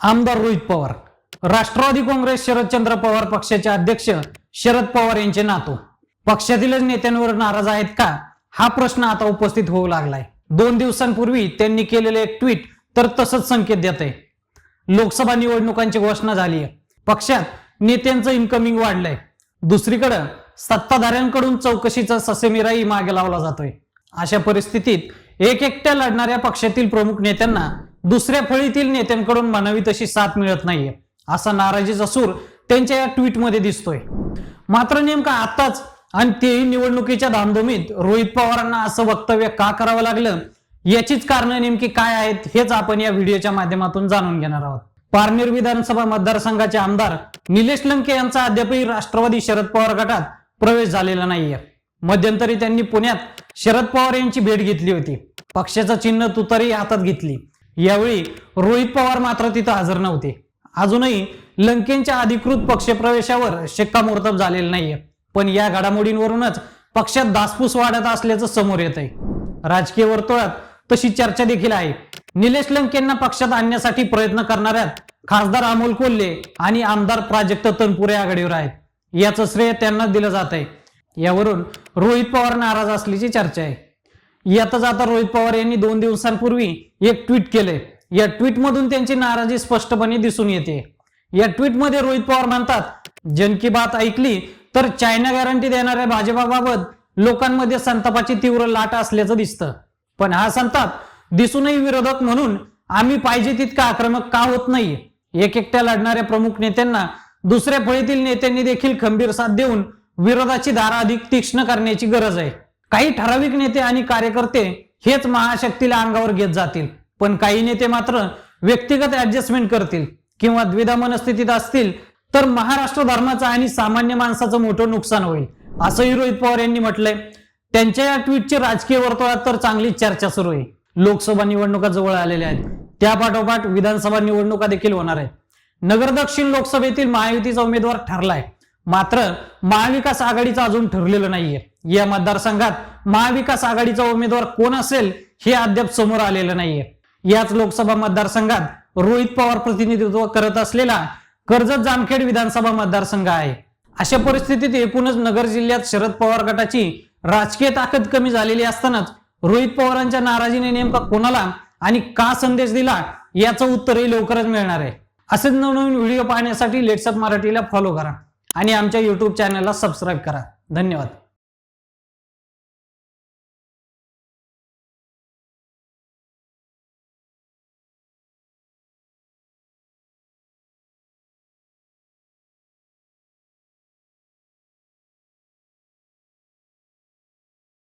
आमदार रोहित पवार. राष्ट्रवादी काँग्रेस शरदचंद्र पवार पक्षाचे अध्यक्ष शरद पवार यांचे नातू. पक्षातीलच नेत्यांवर नाराज आहेत का? हा प्रश्न आता उपस्थित होऊ लागलाय. दोन दिवसांपूर्वी त्यांनी केलेले एक ट्विट तर तसंच संकेत देत आहे लोकसभा निवडणुकांची घोषणा झाली आहे पक्षात नेत्यांचं इन्कमिंग वाढलंय. दुसरीकडं सत्ताधाऱ्यांकडून चौकशीचा ससेमिराही मागे लावला जातोय. अशा परिस्थितीत एक एकट्या लढणाऱ्या पक्षातील प्रमुख नेत्यांना दुसऱ्या फळीतील नेत्यांकडून म्हणावी तशी साथ मिळत नाहीये असा नाराजीचा सूर त्यांच्या या ट्विटमध्ये दिसतोय. मात्र नेमका आताच आणि तेही निवडणुकीच्या धामधुमीत रोहित पवारांना असं वक्तव्य का करावं लागलं? याचीच कारणं नेमकी काय आहेत हेच आपण या व्हिडिओच्या माध्यमातून जाणून घेणार आहोत. पारनेर विधानसभा मतदारसंघाचे आमदार निलेश लंके यांचा अद्यापही राष्ट्रवादी शरद पवार गटात प्रवेश झालेला नाहीये. मध्यंतरी त्यांनी पुण्यात शरद पवार यांची भेट घेतली होती. पक्षाचं चिन्ह तुतारी हातात घेतली. यावेळी रोहित पवार मात्र तिथं हजर नव्हते. अजूनही लंकेंच्या अधिकृत पक्षप्रवेशावर शिक्कामोर्तब झालेलं नाहीये. पण या घडामोडींवरूनच पक्षात दासपूस वाढत असल्याचं समोर येत आहे राजकीय वर्तुळात तशी चर्चा देखील आहे. निलेश लंकेंना पक्षात आणण्यासाठी प्रयत्न करणाऱ्यात खासदार अमोल कोल्हे आणि आमदार प्राजक्त तनपुरे आघाडीवर आहेत. याचं श्रेय त्यांना दिलं जात आहे यावरून रोहित पवार नाराज असल्याची चर्चा आहे. यातच आता रोहित पवार यांनी दोन दिवसांपूर्वी एक ट्विट केले या ट्विटमधून त्यांची नाराजी स्पष्टपणे दिसून येते. या ट्विटमध्ये रोहित पवार म्हणतात जन की बात ऐकली तर चायना गॅरंटी देणाऱ्या भाजपाबाबत लोकांमध्ये संतापाची तीव्र लाट असल्याचं दिसतं. पण हा संताप दिसूनही विरोधक म्हणून आम्ही पाहिजे तितका आक्रमक का होत नाही एक एकट्या लढणाऱ्या प्रमुख नेत्यांना दुसऱ्या फळीतील नेत्यांनी देखील खंबीर साथ देऊन विरोधाची धारा अधिक तीक्ष्ण करण्याची गरज आहे. काही ठराविक नेते आणि कार्यकर्ते हेच महाशक्तीला अंगावर घेत जातील. पण काही नेते मात्र व्यक्तिगत ऍडजस्टमेंट करतील किंवा द्विधा मनस्थितीत असतील तर महाराष्ट्र धर्माचं आणि सामान्य माणसाचं मोठं नुकसान होईल असंही रोहित पवार यांनी म्हटलंय. त्यांच्या या ट्विटची राजकीय वर्तुळात तर चांगलीच चर्चा सुरू आहे. लोकसभा निवडणुका जवळ आलेल्या आहेत. त्यापाठोपाठ विधानसभा निवडणुका देखील होणार आहेत. नगर दक्षिण लोकसभेतील महायुतीचा उमेदवार ठरलाय. मात्र महाविकास आघाडीचा अजून ठरलेलं नाहीये. या मतदारसंघात महाविकास आघाडीचा उमेदवार कोण असेल हे अद्याप समोर आलेलं नाहीये. याच लोकसभा मतदारसंघात रोहित पवार प्रतिनिधित्व करत असलेला कर्जत जामखेड विधानसभा मतदारसंघ आहे. अशा परिस्थितीत एकूणच नगर जिल्ह्यात शरद पवार गटाची राजकीय ताकद कमी झालेली असतानाच रोहित पवारांच्या नाराजीने नेमका कोणाला आणि का संदेश दिला याचं उत्तरही लवकरच मिळणार आहे. असेच नवनवीन व्हिडिओ पाहण्यासाठी लेट्सअप मराठीला फॉलो करा. आणि आमच्या युट्यूब चॅनलला सबस्क्राईब करा. धन्यवाद.